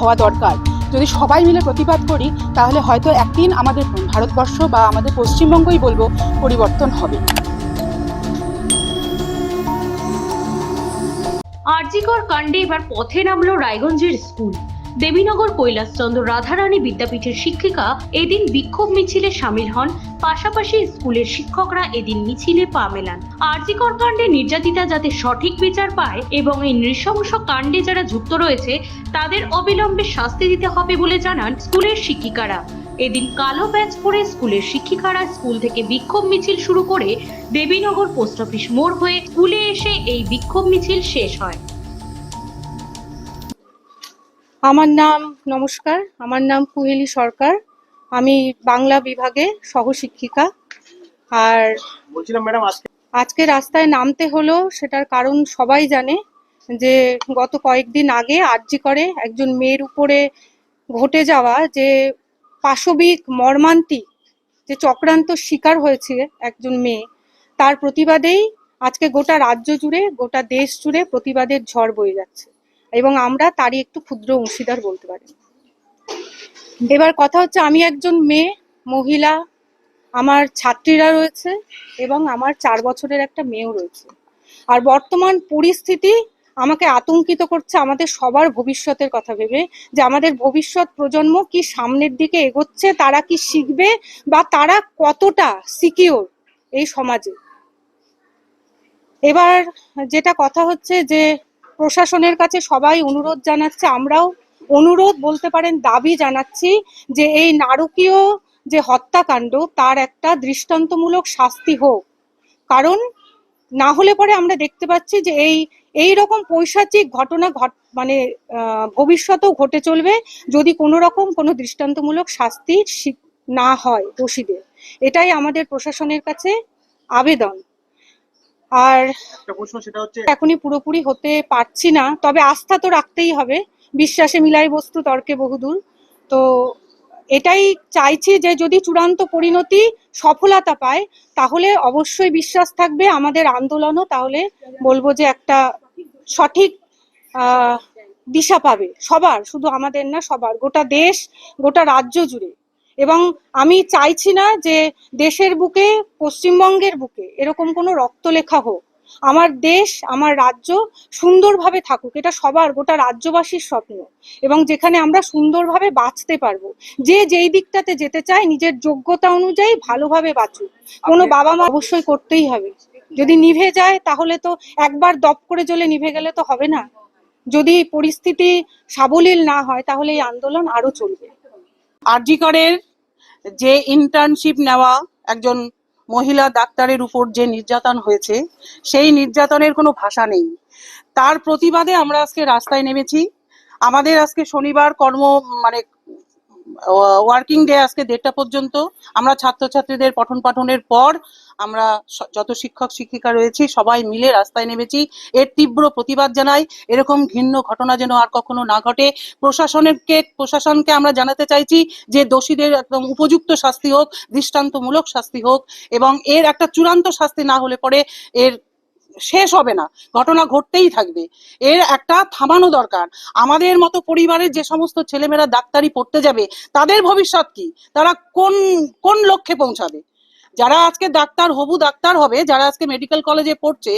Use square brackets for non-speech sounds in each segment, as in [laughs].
হওয়া দরকার। যদি সবাই মিলে প্রতিবাদ করি, তাহলে হয়তো একদিন আমাদের ভারতবর্ষ বা আমাদের পশ্চিমবঙ্গই বলব পরিবর্তন হবে। আরজিকর কাণ্ডে এবার পথে নামলো রায়গঞ্জের স্কুল। দেবীনগর কৈলাসচন্দ্র রাধারানী বিদ্যাপীঠের শিক্ষিকা এদিন বিক্ষোভ মিছিলে সামিল হন। পাশাপাশি স্কুলের শিক্ষকরা এদিন মিছিলে পা মেলান। আরজিকর কাণ্ডে নির্যাতিতা যাতে সঠিক বিচার পায় এবং এই নৃশংস কাণ্ডে যারা যুক্ত রয়েছে, তাদের অবিলম্বে শাস্তি দিতে হবে বলে জানান স্কুলের শিক্ষিকারা। এদিন কালো ব্যাচ পরে স্কুলের শিক্ষিকারা স্কুল থেকে বিক্ষোভ মিছিল শুরু করে দেবীনগর পোস্ট অফিস মোড় হয়ে স্কুলে এসে এই বিক্ষোভ মিছিল শেষ হয়। আমার নাম নমস্কার আমার নাম কুহেলি সরকার। আমি বাংলা বিভাগে সহশিক্ষিকা। আর বলছিলাম ম্যাডাম আজকে আজকে রাস্তায় নামতে হলো সেটার কারণ সবাই জানে যে গত কয়েকদিন আগে আর্জি করে একজন মেয়ের উপরে ঘটে যাওয়া যে পাশবিক মর্মান্তিক যে চক্রান্ত শিকার হয়েছে একজন মেয়ে তার প্রতিবাদেই আজকে গোটা রাজ্য জুড়ে গোটা দেশ জুড়ে প্রতিবাদের ঝড় বয়ে যাচ্ছে। এবং আমরা তারই একটু ক্ষুদ্র অংশীদার বলতে পারি। এবার কথা হচ্ছে, আমি একজন মেয়ে, মহিলা, আমার ছাত্রীরা রয়েছে এবং আমার চার বছরের একটা মেয়েও রয়েছে। আর বর্তমান পরিস্থিতি আমাকে আতঙ্কিত করছে আমাদের সবার ভবিষ্যতের কথা ভেবে, যে আমাদের ভবিষ্যৎ প্রজন্ম কি সামনের দিকে এগোচ্ছে, তারা কি শিখবে বা তারা কতটা সিকিওর এই সমাজে। এবার যেটা কথা হচ্ছে যে প্রশাসনের কাছে সবাই অনুরোধ জানাচ্ছে, আমরাও অনুরোধ বলতে পারেন দাবি জানাচ্ছি যে এই নারকীয় যে হত্যাকাণ্ড তার একটা দৃষ্টান্তমূলক শাস্তি হোক। কারণ না হলে পরে আমরা দেখতে পাচ্ছি যে এই এই রকম পৈশাচিক ঘটনা ঘট মানে ভবিষ্যতেও ঘটে চলবে যদি কোনো রকম কোনো দৃষ্টান্তমূলক শাস্তি না হয় দোষীদের। এটাই আমাদের প্রশাসনের কাছে আবেদন। আর এখনই পুরোপুরি হতে পারছি না তবে আস্থা তো রাখতেই হবে। বিশ্বাসে মিলাই বস্তু তর্কে বহুদূর। তো এটাই চাইছি যে যদি চূড়ান্ত পরিণতি সফলতা পায় তাহলে অবশ্যই বিশ্বাস থাকবে আমাদের আন্দোলনও তাহলে বলব যে একটা সঠিক আহ, দিশা পাবে। সবার শুধু আমাদের না সবার। গোটা দেশ গোটা রাজ্য জুড়ে। এবং আমি চাইছি না যে দেশের বুকে পশ্চিমবঙ্গের বুকে এরকম কোনো রক্তলেখা হোক। আমার দেশ আমার রাজ্য সুন্দরভাবে থাকুক এটা সবার গোটা রাজ্যবাসীর স্বপ্ন। এবং যেখানে আমরা সুন্দরভাবে বাঁচতে পারব যে যেই দিকটাতে যেতে চায় নিজের যোগ্যতা অনুযায়ী ভালোভাবে বাঁচুক। কোনো বাবা মা অবশ্যই করতেই হবে। যদি নিভে যায় তাহলে তো একবার দপ করে জ্বলে নিভে গেলে তো হবে না। যদি পরিস্থিতি সাবলীল না হয় তাহলে এই আন্দোলন আরও চলবে। আরজিকরের যে ইন্টার্নশিপ নেওয়া একজন মহিলা ডাক্তারের উপর যে নির্যাতন হয়েছে, সেই নির্যাতনের কোনো ভাষা নেই। তার প্রতিবাদে আমরা আজকে রাস্তায় নেমেছি। আমাদের আজকে শনিবার কর্ম মানে ওয়ার্কিং ডে আজকে দেড়টা পর্যন্ত। আমরা ছাত্রছাত্রীদের পঠন পাঠনের পর আমরা যত শিক্ষক শিক্ষিকা রয়েছি, সবাই মিলে রাস্তায় নেমেছি। এর তীব্র প্রতিবাদ জানাই। এরকম ঘৃণ্য ঘটনা যেন আর কখনো না ঘটে। প্রশাসনকে প্রশাসনকে আমরা জানাতে চাইছি যে দোষীদের একদম উপযুক্ত শাস্তি হোক, দৃষ্টান্তমূলক শাস্তি হোক এবং এর একটা চূড়ান্ত শাস্তি না হলে পরে এর শেষ হবে না। ঘটনা ঘটতেই থাকবে। এর একটা থামানো দরকার। আমাদের মতো পরিবারের যে সমস্ত ছেলেমেয়েরা ডাক্তারি পড়তে যাবে, তাদের ভবিষ্যৎ কি? তারা কোন কোন লক্ষ্যে পৌঁছাবে? যারা আজকে ডাক্তার, হবু ডাক্তার হবে, যারা আজকে মেডিকেল কলেজে পড়ছে,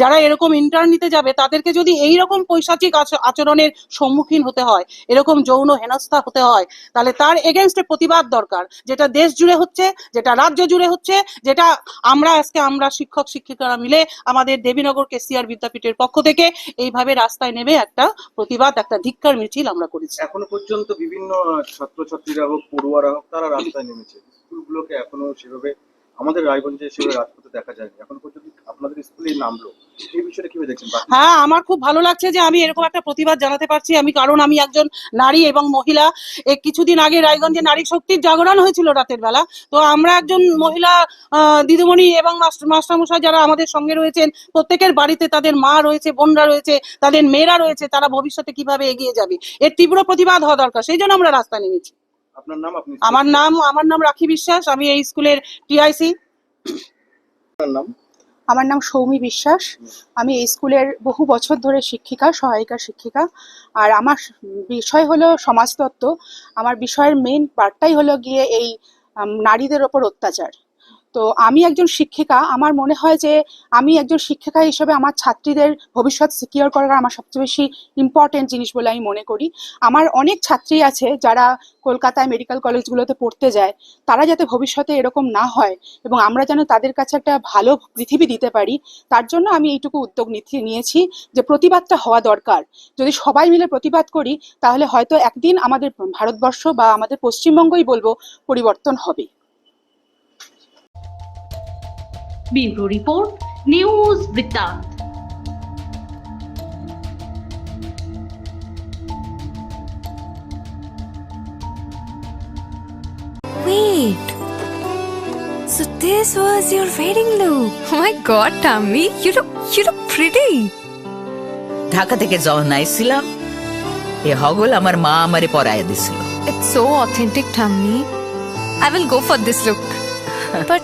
যারা এরকম ইন্টার্ন নিতে যাবে, তাদেরকে যদি এই রকম পৈশাচিক আচরণের সম্মুখীন হতে হয়, এরকম যৌন হেনস্থা হতে হয়, তাহলে তার এগেনস্টে প্রতিবাদ দরকার, যেটা দেশ জুড়ে হচ্ছে, যেটা রাজ্য জুড়ে হচ্ছে, যেটা আমরা আজকে, আমরা শিক্ষক, শিক্ষিকারা মিলে আমাদের দেবীনগর কেসিআর বিদ্যাপীঠের পক্ষ থেকে এইভাবে রাস্তায় নেমে একটা প্রতিবাদ, একটা ধিক্কার মিছিল আমরা করেছি। এখনও পর্যন্ত বিভিন্ন ছাত্রছাত্রীরা হোক, পড়ুয়ারা হোক, তারা রাস্তায় নেমেছে। স্কুলগুলোকে এখনও সেভাবে আমাদের রায়গঞ্জে সেভাবে রাজপথে দেখা যায়নি। এখনও পর্যন্ত আপনাদের স্কুলে নামলো। হ্যাঁ আমার খুব ভালো লাগছে যে আমি এরকম একটা প্রতিবাদ জানাতে পারছি। আমি কারণ আমি একজন নারী এবং মহিলা। কিছুদিন আগে রায়গঞ্জে নারী শক্তির জাগরণ হয়েছিল রাতের বেলা। তো আমরা একজন মহিলা দিদিমণি এবং মাস্টার মাস্টারমশাই যারা আমাদের সঙ্গে রয়েছেন, প্রত্যেকের বাড়িতে তাদের মা রয়েছে, বোনরা রয়েছে, তাদের মেয়েরা রয়েছে, তারা ভবিষ্যতে কীভাবে এগিয়ে যাবে? এর তীব্র প্রতিবাদ হওয়া দরকার। সেই জন্য আমরা রাস্তায় নেমেছি। আপনার নাম আপনি আমার নাম আমার নাম রাখি বিশ্বাস আমি এই স্কুলের টিআইসি। আপনার নাম? আমার নাম সৌমি বিশ্বাস। আমি এই স্কুলের বহু বছর ধরে শিক্ষিকা সহায়িকা শিক্ষিকা। আর আমার বিষয় হলো সমাজতত্ত্ব। আমার বিষয়ের মেন পার্টটাই হলো গিয়ে এই নারীদের ওপর অত্যাচার। তো আমি একজন শিক্ষিকা, আমার মনে হয় যে আমি একজন শিক্ষিকা হিসেবে আমার ছাত্রীদের ভবিষ্যৎ সিকিওর করার আমার সবচেয়ে বেশি ইম্পর্টেন্ট জিনিস বলে আমি মনে করি। আমার অনেক ছাত্রী আছে যারা কলকাতায় মেডিকেল কলেজগুলোতে পড়তে যায়, তারা যাতে ভবিষ্যতে এরকম না হয় এবং আমরা যেন তাদের কাছে একটা ভালো পৃথিবী দিতে পারি, তার জন্য আমি এইটুকু উদ্যোগ নিয়েছি যে প্রতিবাদটা হওয়া দরকার। যদি সবাই মিলে প্রতিবাদ করি, তাহলে হয়তো একদিন আমাদের ভারতবর্ষ বা আমাদের পশ্চিমবঙ্গই বলব পরিবর্তন হবে। ব্যুরো রিপোর্ট নিউজ বৃত্তান্ত Wait. So this was your wedding look. Oh my god, Tammy, you look you look pretty. Dhaka থেকে যখন আইছিলাম এ হগল আমার মা আমারে পরায় দিছিল It's so authentic, Tammy. I will go for this look. [laughs] but